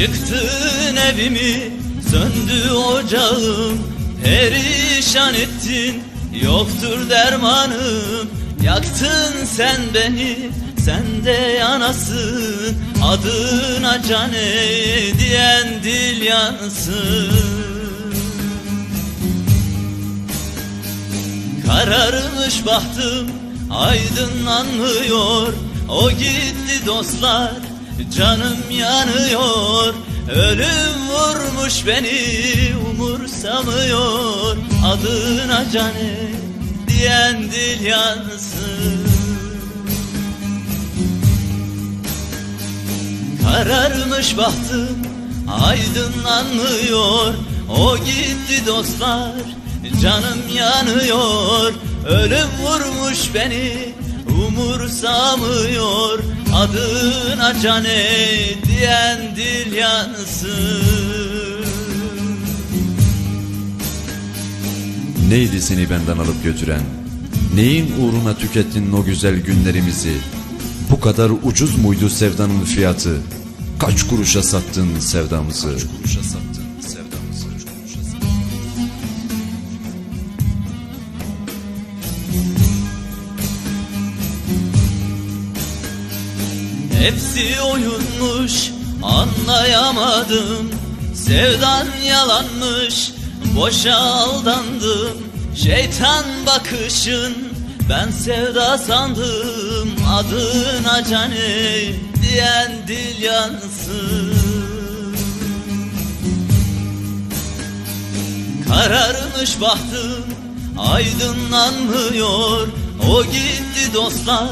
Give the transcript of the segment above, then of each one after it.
Yıktın evimi, söndü ocağım. Perişan ettin, yoktur dermanım. Yaktın sen beni, sen de yanasın. Adına cane diyen dil yansın. Kararmış bahtım aydınlanmıyor. O gitti dostlar canım yanıyor Ölüm vurmuş beni umursamıyor. Adına cane diyen dil yansın. Kararmış bahtım aydınlanmıyor. O gitti dostlar canım yanıyor. Ölüm vurmuş beni umursamıyor Adına cane diyen dil yansın Neydi seni benden alıp götüren? Neyin uğruna tükettin o güzel günlerimizi? Bu kadar ucuz muydu sevdanın fiyatı? Kaç kuruşa sattın sevdamızı? Kaç kuruşa sattın Hepsi oyunmuş anlayamadım. Sevdan yalanmış boşa aldandım. Şeytan bakışın ben sevda sandım. Adına cane diyen dil yansın. Kararmış bahtım aydınlanmıyor. O gitti dostlar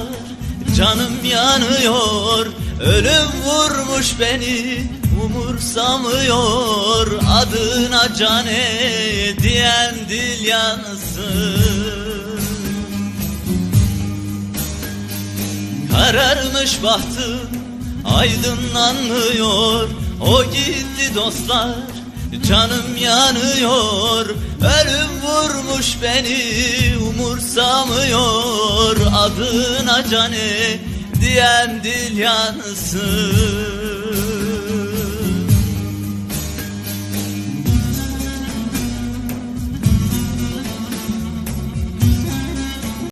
canım yanıyor Ölüm vurmuş beni umursamıyor. Adına cane diyen dil yansın Kararmış bahtım aydınlanmıyor. O gitti dostlar canım yanıyor Ölüm vurmuş beni umursamıyor. Adına cane diyen dil yansın